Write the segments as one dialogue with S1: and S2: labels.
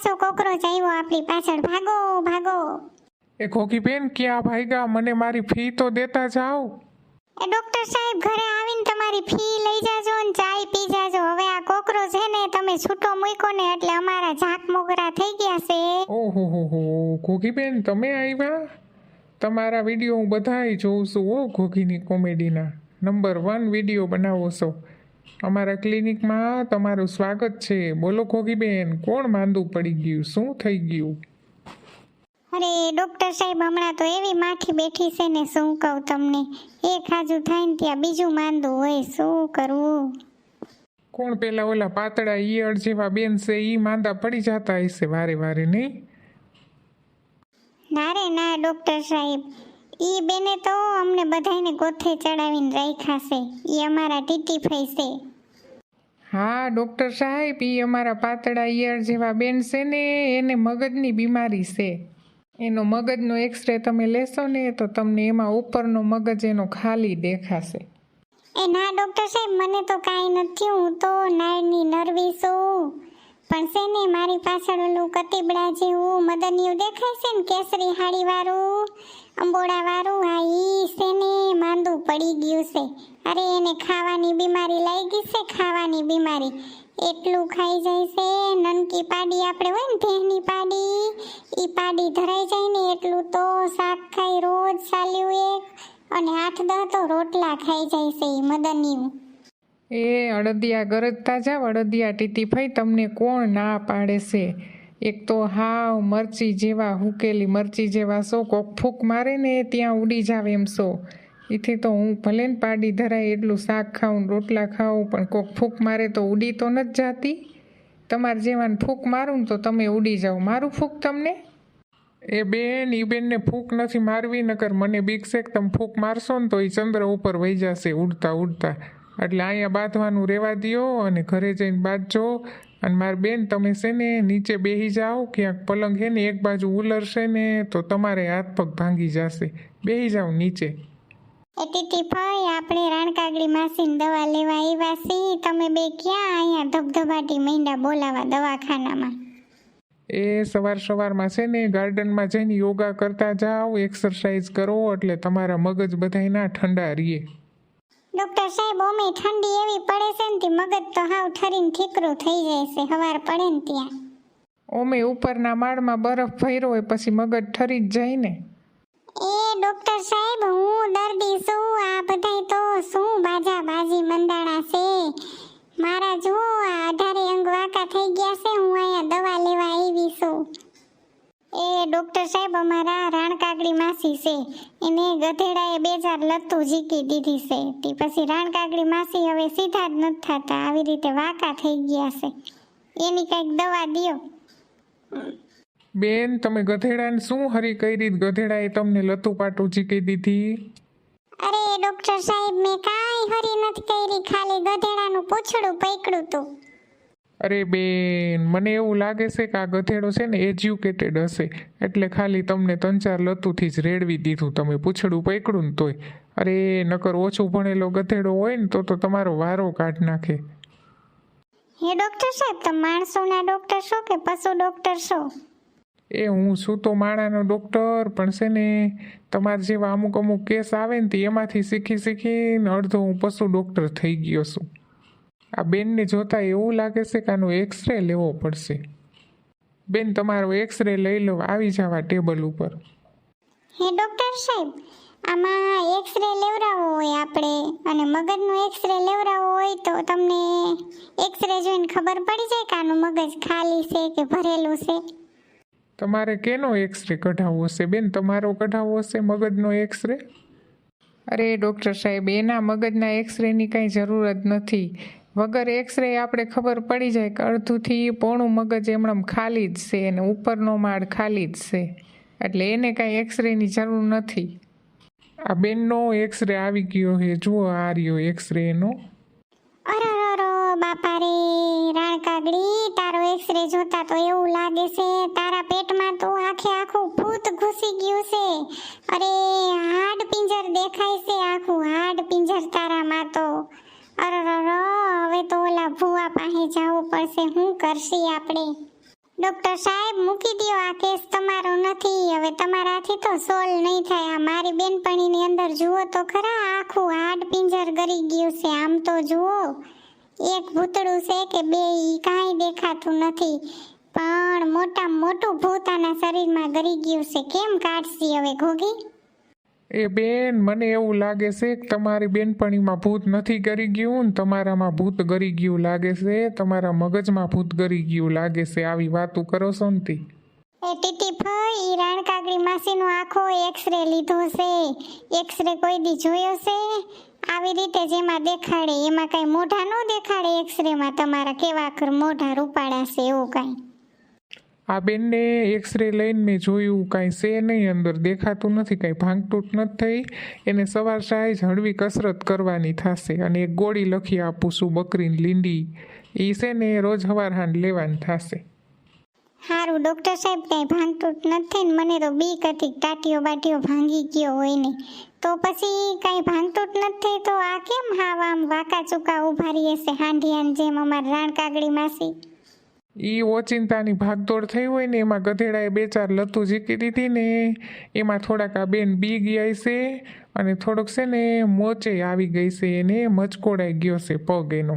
S1: પાછો કોકરોચ આવ્યો આપણી પાછળ? ભાગો ભાગો.
S2: એ ખોખીબેન ક્યાં ભાઈગા મને મારી ફી તો દેતા જાઓ.
S1: એ ડોક્ટર સાહેબ ઘરે આવીને તમારી ફી લઈ જાજો ને ચાય પી જાજો. હવે આ કોકરોચ છે ને તમે છૂટો મૂક્યો ને એટલે અમારા ઝાક મોગરા થઈ ગયા છે.
S2: ઓહો હો હો ઘોઘીબેન તમે આવ્યા? તમારા વીડિયો હું બધાય જોઉં છું ઓ ઘોઘીની કોમેડીના. નંબર વન વીડિયો બનાવો છો. અમારા ક્લિનિકમાં તમારું સ્વાગત છે. બોલો ખોગીબેન કોણ માંદું પડી ગયું? શું થઈ ગયું?
S1: અરે ડોક્ટર સાહેબ હમણાં તો એવી માઠી બેઠી છે ને શું કહું તમને? એક હાજુ થાય ને ત્યાં બીજું માંદું હોય શું કરવું
S2: કોણ પેલા ઓલા પાતળા ઈયળ જેવા બેન છે ઈ માંદા પડી જતા હશે વારે વારે નહીં?
S1: ના રે ના ડોક્ટર સાહેબ. ઈ બેને તો અમને બધાયને ગોથે ચડાવીને રાખ્યા છે. ઈ અમારા ટીટી ફઈ છે.
S2: હા ડૉક્ટર સાહેબ ઈ અમારા પાતળા ઈયર જેવા બેન છે ને એને મગજની બીમારી છે. એનો મગજનો એક્સરે તમે લેશો ને તો તમને એમાં ઉપરનો મગજ એનો ખાલી દેખાશે.
S1: એ ના ડોક્ટર સાહેબ મને તો કાંઈ નથી હું તો નાળની નર્વી છું. પણ છે ને મારી પાછળ ઓલું કતિબડા જેવું મદનિયું દેખાય છે ને કેસરી હાડી વાળું? અંબોડા વાળું? હા, ઈ છે ને માંદું પડી ગયું છે. અરે, એને ખાવાની બીમારી લાગી છે, ખાવાની બીમારી. એટલું ખાઈ જાય છે, નનકી પાડી આપણે હોય ને ભેહની પાડી, ઈ પાડી ધરાઈ જાય ને એટલું તો શાક ખાઈ રોજ ચાલ્યું એક, અને આઠ દહ તો રોટલા ખાઈ જાય છે ઈ મદનિયું.
S2: એ અડદિયા ગરજતા જાવ, અડદિયા ટીટીફાઈ તમને કોણ ના પાડે છે? એક તો હાવ મરચી જેવા હુકેલી મરચી જેવા સો કોક ફૂક મારે ને ત્યાં ઉડી જાવ એમ સો એથી તો હું ભલે ને પાડી ધરાય એટલું શાક ખાઉં રોટલા ખાઉં, પણ કોક ફૂક મારે તો ઉડી તો નથી જાતી. તમારે જેવાને ફૂક મારું તો તમે ઉડી જાઓ મારું ફૂક તમને? એ બેન એ બેનને ફૂક નથી મારવી, નકર મને બીક છે તમે ફૂક મારશો ને તો એ ચંદ્ર ઉપર વહી જશે ઉડતા ઉડતા. એટલે અહીંયા બાંધવાનું રહેવા દ્યો અને ઘરે જઈને બાંધજો. અને મારી બેન તમે છે ને નીચે બેસી જાઓ ક્યાંક પલંગ છે ને એક બાજુ ઉલરશે ને તો તમારે હાથ પગ ભાંગી જશે. બેસી જાઓ નીચે.
S1: એ ટીટી ભાઈ આપણે રાણકાગડી માસીને દવા લેવા આવ્યા છીએ. તમે બે ક્યાં અહીંયા ધબધબાટી મૈંડા બોલાવા દવાખાનામાં?
S2: એ સવાર સવારમાં છે ને ગાર્ડનમાં જઈને યોગા કરતા જાઓ એક્સરસાઇઝ કરો એટલે તમારા મગજ બધાય ના ઠંડા રહીએ
S1: ડોક્ટર સાહેબ ઓમે ઠંડી એવી પડે છે ને તે મગજ તો હાવ ઠરીને ઠીકરું થઈ જાય છે હવાર પડે ને ત્યાં.
S2: ઓમે ઉપરના માળમાં બરફ ભર્યો હોય પછી મગજ ઠરી જ જાય ને.
S1: એ ડોક્ટર સાહેબ હું દર્દી છું આ બધાય તો શું બાજા બાજી મંદાણા છે મારા જુઓ આ અઢારે અંગ વાંકા થઈ ગયા છે હું અહીંયા દવા લેવા આવી છું એ ડોક્ટર સાહેબ અમારા રાણકાગડી માસી છે. એને ગધેડાએ બે ચાર લતું જીકી દીધી છે. તે પછી રાણકાકડી માસી હવે સીધા જ નથી થતા. આવી રીતે વાંકા થઈ ગયા છે. એની કંઈક દવા દ્યો.
S2: બેન તમે ગધેડાને શું હરી કરી? ગધેડાએ તમને લતું પાટું જીકી દીધી?
S1: અરે ડોક્ટર સાહેબ મેં કાંઈ હરી નથી કરી. ખાલી ગધેડાનું પૂછડું પૈકડું તું.
S2: અરે બેન મને એવું લાગે છે કે આ ગધેડો છે ને એજ્યુકેટેડ હશે. એટલે ખાલી તમને ત્રણ ચાર લતુંથી જ રેડવી દીધું. તમે પૂછડું પકડું ને તોય. અરે નકર ઓછું ભણેલો ગધેડો હોય ને તો તો તમારો વારો કાઢ નાખે.
S1: હે ડોક્ટર સાહેબ તો માણસોના ડોક્ટર છો કે પશુ ડોક્ટર છો?
S2: એ હું છું તો માણાનો ડૉક્ટર પણ છે ને તમારા જેવા અમુક અમુક કેસ આવે ને તે એમાંથી શીખી શીખીને અડધો હું પશુ ડૉક્ટર થઈ ગયો છું. આ બેનને જોતા એવું લાગે છે કે આનો એક્સરે લેવો પડશે. બેન તમારો એક્સરે લઈ લો આવી જવા ટેબલ ઉપર.
S1: હે ડોક્ટર સાહેબ આમાં એક્સરે લેવડાવવો હોય આપણે અને મગજનો એક્સરે લેવડાવવો હોય તો તમને એક્સરે જોઈને ખબર પડી જાય કે આનું મગજ ખાલી છે કે ભરેલું છે?
S2: તમારે કેનો એક્સરે કઢાવવો હશે બેન તમારો કઢાવવો હશે મગજનો એક્સરે અરે ડૉક્ટર સાહેબ એના મગજના એક્સરેની કાંઈ જરૂર જ નથી. વગર એક્સરે આપણે ખબર પડી જાય કે અડધુંથી પોણું મગજ એમણામ ખાલી જ છે અને ઉપરનો માળ ખાલી જ છે. એટલે એને કાંઈ એક્સરેની જરૂર નથી. આ બેનનો એક્સરે આવી ગયો છે. જુઓ આ રહ્યો એક્સરે એનો
S1: અરરરો બાપા રે રાણકાગડી, તારો એક્સરે જોતા તો એવું લાગે છે, તારા પેટમાં તો આખે આખું ભૂત ઘૂસી ગયું છે. અરે હાડ પિંજર દેખાય છે આખું હાડ પિંજર તારામાં તો. અરરરો હવે તો ઓલા ભૂવા પાસે જવું પડશે. હું કરશી આપણે ડોક્ટર સાહેબ, મૂકી દો આ કેસ તમારો નથી. હવે તમારાથી તો સોલ્વ નહીં થાય. આ મારી બેનપણીની અંદર જુઓ તો ખરા, આખું હાડ પિંજર ગરી ગયું છે. આમ તો જુઓ, એક ભૂતળું છે કે બે ઈ કાંઈ દેખાતું નથી. પણ મોટા મોટું ભૂત આના શરીરમાં ગરી ગયું છે. કેમ કાઢશી હવે, ઘોઘી?
S2: એ બેન, મને એવું લાગે છે કે તમારી બેનપણીમાં ભૂત નથી ગરી ગયું ને તમારામાં ભૂત ગરી ગયું લાગે છે, તમારા મગજમાં ભૂત ગરી ગયું લાગે છે, આવી વાતું કરો છો ને
S1: એ ટીટી ભાઈ, ઈ રાણકાગડી માસીનો આખો એક્સરે લીધો છે. એક્સરે કોઈ દી જોયો છે? આવી રીતે જેમાં દેખાડે, એમાં કઈ મોઢા ન દેખાડે એક્સરેમાં તમારા કેવા કર મોઢા રૂપાળા છે, એવું કાંઈ.
S2: આ બેનને એક્સરે લઈને મેં જોયું, કાંઈ છે નહીં, અંદર દેખાતું નથી, કાંઈ ભાંગતૂટ નથી થઈ. એને સવાર સાંજ હળવી કસરત કરવાની થશે અને એક ગોળી લખી આપું છું, બકરીની લીંડી. એ છે ને રોજ હવાર હાંડ લેવાની થશે.
S1: હારું, ડૉક્ટર સાહેબ, કાંઈ ભાંગતૂટ નથી ને મને તો બીક હતી, ટાટીઓ બાટીઓ ભાંગી ગયો હોય ને. તો પછી કાંઈ ભાંગતૂટ નથી તો આ કેમ હાવ આમ વાકા ચૂકા ઊભા રહીએ છે હાંડિયાની જેમ અમારી રાણકાગડી માસી?
S2: એ ઓચિંતાની ભાગદોડ થઈ હોય ને, એમાં ગધેડાએ બે ચાર લતું ઝીકી દીધી ને, એમાં થોડાક આ બેન બી ગયા છે અને થોડોક છે ને મોચે આવી ગઈ છે એને મચકોડાઈ ગયો છે પગ એનો.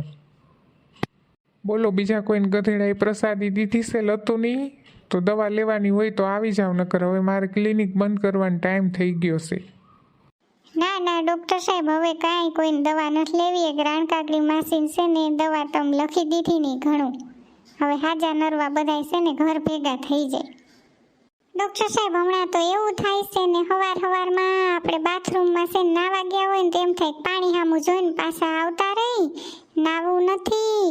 S2: બોલો, બીજા કોઈને ગધેડાએ પ્રસાદી દીધી છે લતુની? તો દવા લેવાની હોય તો આવી જાવ, નકર હવે મારે ક્લિનિક બંધ કરવાનો ટાઈમ થઈ ગયો છે.
S1: ના ના, ડોક્ટર સાહેબ, હવે કાંઈ કોઈને દવા નથી લેવી. એક રાણકાગડી માસીન છે ને દવા તમે લખી દીધી ને ઘણું. હવે હાજા નરવા બધાય છે ને ઘર ભેગા થઈ જાય. ડોક્ટર સાહેબ, હમણાં તો એવું થાય છે ને હવાર હવારમાં આપણે બાથરૂમમાં છે નાવા ગયા હોય ને તેમ થાય પાણી સામું જોઈને પાછા આવતા રહી, નાવું નથી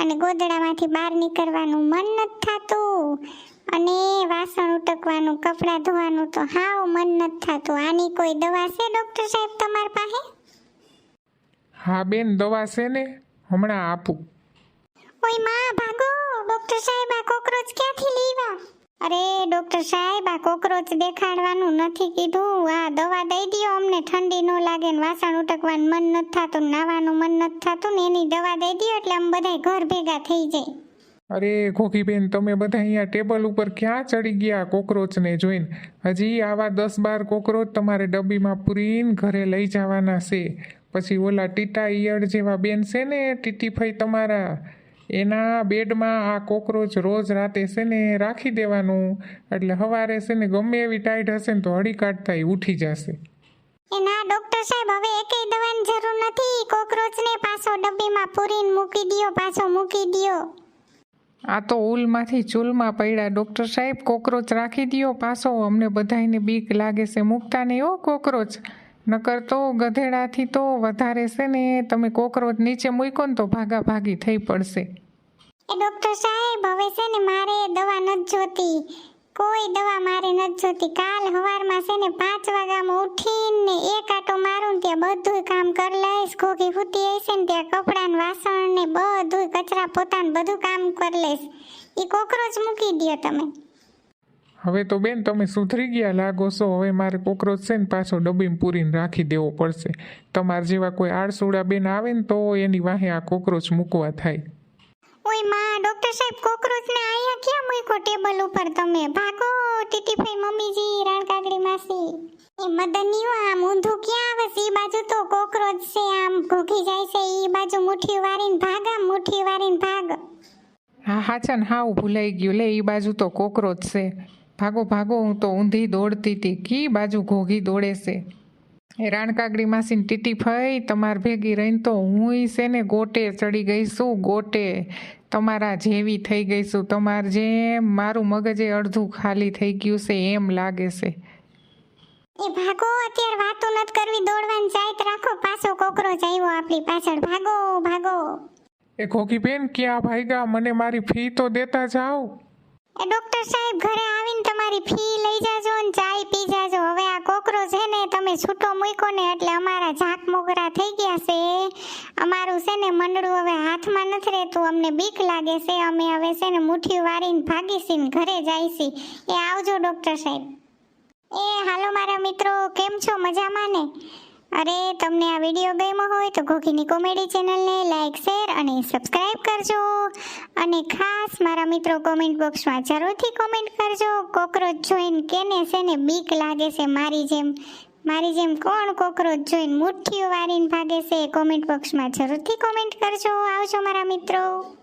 S1: અને ગોદડામાંથી બહાર નીકળવાનું મન નથી થતું અને વાસણ ઉટકવાનું, કપડાં ધોવાનું તો હાવ મન નથી થતું. આની કોઈ દવા છે ડોક્ટર સાહેબ તમારી પાસે?
S2: હા બેન, દવા છે ને. હમણાં આપું.
S1: ઓયમાં ભાગો? ડોક્ટર સાહેબ, આ કોકરોચ ક્યાંથી લીવા? અરે, ડોક્ટર સાહેબ, આ કોકરોચ દેખાડવાનું નથી કીધું. આ દવા દઈ દ્યો, અમને ઠંડી ન લાગે ને વાસણ ઉટકવાનું મન નથી થતું નાવાનું મન નથી થતું ને એની દવા દઈ દ્યો એટલે અમે બધાય ઘર ભેગા થઈ જાય.
S2: અરે ઘોઘીબેન તમે બધા અહીંયા ટેબલ ઉપર ક્યાં ચડી ગયા કોકરોચને જોઈને? હજી આવા દસ બાર કોકરોચ તમારે ડબ્બીમાં પૂરીને ઘરે લઈ જવાના છે. પછી ઓલા ટીટા ઈયળ જેવા બેન છે ને ટીટીફઈ તમારા? એના બેડમાં આ કોકરોચ રોજ રાતે છે ને રાખી દેવાનું? એટલે સવારે છે ને ગમે એવી ટાઈટ હશે ને તો હળી કાઢતા ઉઠી જશે.
S1: એ ના ડોક્ટર સાહેબ હવે એકેય દવાની જરૂર નથી. કોકરોચને પાછો ડબ્બીમાં પૂરીને મૂકી દિયો પાછો મૂકી દિયો.
S2: આ તો ઉલમાંથી ચૂલમાં પડ્યા. ડૉક્ટર સાહેબ કોકરોચ રાખી દ્યો પાછો. અમને બધાયને બીક લાગે છે. મૂકતા નહીં હો કોકરોચ. નકર તો ગધેડાથી તો વધારે છે ને તમે કોકરોચ નીચે મૂકો ને તો ભાગા ભાગી થઈ પડશે.
S1: એ ડોક્ટર સાહેબ, હવે છે ને મારે દવા નથી જોતી. કોઈ દવા મારે નથી જોતી. કાલ સવારમાં છે ને પાંચ વાગ્યામાં ઉઠીને એક આટો મારું ત્યાં બધું કામ કરી લઈશ. ખોખી ફૂટી હશે ને ત્યાં કપડાં વાસણ ને બધું કચરા પોતાનું બધું કામ કરી લઈશ. એ કોકરોચ મૂકી દો તમે.
S2: હવે તો બેન તમે સુધરી ગયા લાગો છો. હવે મારે કોકરોચ છે ને પાછો ડબ્બીમાં પૂરીને રાખી દેવો પડશે. તમારા જેવા કોઈ આળસુડા બેન આવે ને તો એની વાહે આ કોકરોચ મૂકવા થાય.
S1: ઓયમાં ડોક્ટર સાહેબ કોકરોચને આયા ક્યાં મૂક્યો ટેબલ ઉપર તમે? ભાગો, ટીટીભાઈ મમ્મીજી, રાણકાગડી માસી. એ મદનની આમ ઊંધું ક્યાં આવે છે? ઈ બાજુ તો કોકરોચ છે, આમ ઘોઘી જાય છે. ઈ બાજુ મુઠ્ઠી વારીને ભાગ, આમ મુઠ્ઠી વારીને ભાગ.
S2: હા હાચા ને, હાવ ભૂલાઈ ગયું. લે એ બાજુ તો કોકરોચ છે. ભાગો ભાગો, હું તો ઊંધી દોડતી હતી. કી બાજુ ઘોઘી દોડે છે? એ રાણકાગડી માસીને ટીટી ફઈ તમાર ભેગી રહીને તો હુંય છે ને ગોટે ચડી ગઈ છું ગોટે તમારા જેવી થઈ ગઈ છું તમાર જેમ મારું મગજે અડધું ખાલી થઈ ગયું છે એમ લાગે છે.
S1: એ ભાગો અત્યારે વાતો નત કરવી દોડવાની જાત રાખો પાછો કોકરોચ આવ્યો આપણી પાછળ. ભાગો ભાગો.
S2: એ ખોકી બેન ક્યાં ભાઈગા? મને મારી ફી તો દેતા જાઓ.
S1: એ ડોક્ટર સાહેબ ઘરે આવીને તમારી ફી લઈ જાજો ને ચાય પી જાજો. હવે આ કોકરો છે ને, તમે છૂટો મૂક્યો ને એટલે અમારા ઝાક મોગરા થઈ ગયા છે. અમારું છે ને મંડળું હવે હાથમાં નથી રહેતું. અમને બીક લાગે છે. અમે હવે છે ને મુઠ્ઠી વારીને ભાગીશી ને ઘરે જઈશી એ આવજો ડોક્ટર સાહેબ. એ હાલો મારા મિત્રો, કેમ છો? મજામાં ને? અરે, તમને આ વીડિયો ગમ્યો હોય તો ઘોઘીની કોમેડી ચેનલને લાઈક શેર અને સબસ્ક્રાઇબ કરજો. અને ખાસ મારા મિત્રો કોમેન્ટ બોક્સમાં જરૂરથી કોમેન્ટ કરજો. કોકરોચ જોઈને કેને છે ને બીક લાગે છે મારી જેમ. મારી જેમ કોણ કોકરોચ જોઈને મુઠ્ઠીઓ વારીને ભાગે છે કોમેન્ટ બોક્સમાં જરૂરથી કોમેન્ટ કરજો. આવજો મારા મિત્રો.